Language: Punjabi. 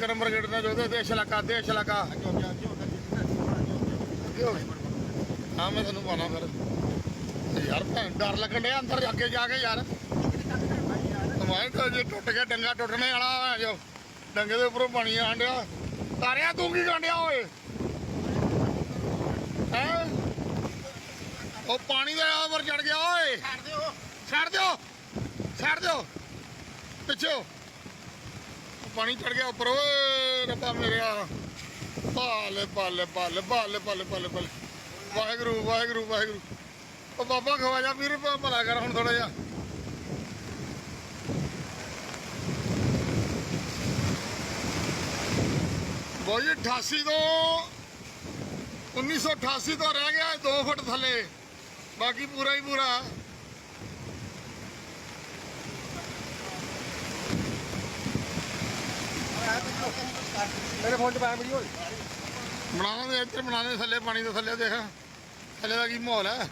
ਨੰਬਰ ਗੇਟ ਦਾ ਜੋ ਦੇਸ਼ ਇਲਾਕਾ ਦੇਸ਼ ਇਲਾਕਾ ਹਾਂ ਮੈਂ ਤੁਹਾਨੂੰ ਪਾਣਾ ਫਿਰ। ਯਾਰ ਭੈਣ ਡਰ ਲੱਗਣ ਡਿਆ ਅੰਦਰ ਅੱਗੇ ਜਾ ਕੇ ਯਾਰ। ਮੈਂ ਤਾਂ ਜੇ ਟੁੱਟ ਗਿਆ ਡੰਗਾ ਟੁੱਟਣੇ ਵਾਲਾ ਆ ਜੋ। ਡੰਗੇ ਦੇ ਉੱਪਰੋਂ ਪਾਣੀ ਆਣ ਡਿਆ। ਤਾਰਿਆ ਤੂੰ ਕੀ ਗਾਂਡਿਆ ਓਏ? ਹੈ? ਉਹ ਪਾਣੀ ਦੇ ਉੱਪਰ ਚੜ ਗਿਆ ਓਏ। ਛੱਡ ਦਿਓ। ਛੱਡ ਦਿਓ। ਛੱਡ ਦਿਓ। ਪਿੱਛੇ ਹੋ। ਪਾਣੀ ਚੜ ਗਿਆ ਉੱਪਰ ਓਏ ਰੱਬਾ ਮੇਰਿਆ ਬਾਲੇ ਬਾਲੇ ਬਾਲੇ ਬਾਲੇ ਬਾਲੇ ਬਾਲੇ ਬਾਲੇ ਵਾਹਿਗੁਰੂ ਵਾਹਿਗੁਰੂ ਵਾਹਿਗੁਰੂ ਉਹ ਬਾਬਾ ਖਵਾਜਾ ਵੀਰ ਭ- ਭਲਾ ਕਰ ਹੁਣ ਥੋੜਾ ਜਿਹਾ ਬੋਈ 88 ਤੋਂ 1988 ਤੋਂ ਰਹਿ ਗਿਆ 2 ਫੁੱਟ ਥੱਲੇ ਬਾਕੀ ਪੂਰਾ ਹੀ ਪੂਰਾ ਮੇਰੇ ਫੋਨ 'ਚ ਪਾਇਆ ਵੀਡੀਓ। ਬਣਾਉਣਾ ਦੇ ਇੱਧਰ ਬਣਾਉਣੇ ਥੱਲੇ, ਪਾਣੀ ਦੇ ਥੱਲੇ, ਦੇਖ। ਥੱਲੇ ਦਾ ਕੀ ਮਾਹੌਲ ਹੈ?